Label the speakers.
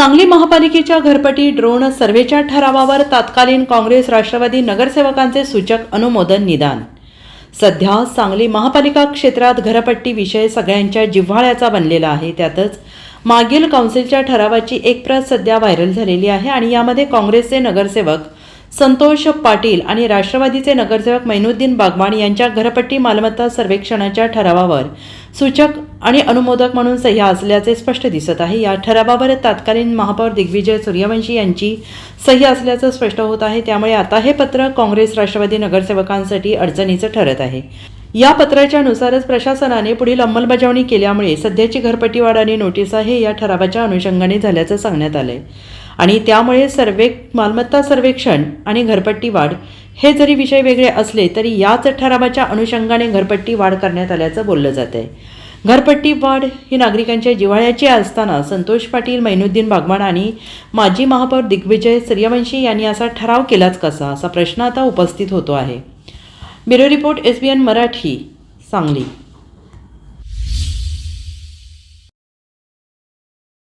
Speaker 1: सांगली महापालिकेच्या घरपटी ड्रोन सर्व्हेच्या ठरावावर तात्कालीन काँग्रेस राष्ट्रवादी नगरसेवकांचे सूचक अनुमोदन निदान. सध्या सांगली महापालिका क्षेत्रात घरपट्टी विषय सगळ्यांच्या जिव्हाळ्याचा बनलेला आहे. त्यातच मागील काउन्सिलच्या ठरावाची एक प्रत सध्या व्हायरल झालेली आहे आणि यामध्ये काँग्रेसचे नगरसेवक संतोष पाटील आणि राष्ट्रवादीचे नगरसेवक मैनुद्दीन बागवान यांच्या घरपट्टी मालमत्ता सर्वेक्षणाच्या ठरावावर सूचक आणि अनुमोदक म्हणून सह्या असल्याचे स्पष्ट दिसत आहे. या ठरावावर तात्कालीन महापौर दिग्विजय सूर्यवंशी यांची सही असल्याचं स्पष्ट होत आहे. त्यामुळे आता हे पत्र काँग्रेस राष्ट्रवादी नगरसेवकांसाठी अडचणीचं ठरत आहे. या पत्राच्या नुसारच प्रशासनाने पुढील अंमलबजावणी केल्यामुळे सध्याची घरपट्टी वाढ आणि नोटीसा हे या ठरावाच्या अनुषंगाने झाल्याचं सांगण्यात आलंय. आणि त्यामुळे सर्वे मालमत्ता सर्वेक्षण आणि घरपट्टी वाढ हे जरी विषय वेगळे असले तरी याच ठरावाच्या अनुषंगाने घरपट्टी वाढ करण्यात आल्याचं बोललं जात आहे घरपट्टी वाढ ही नागरिकांच्या जिव्हाळ्याची असताना संतोष पाटील मैनुद्दीन बागवान आणि माजी महापौर दिग्विजय सूर्यवंशी यांनी असा ठराव केलाच कसा असा प्रश्न आता उपस्थित होतो आहे. Bureau report S B N Marathi Sangli.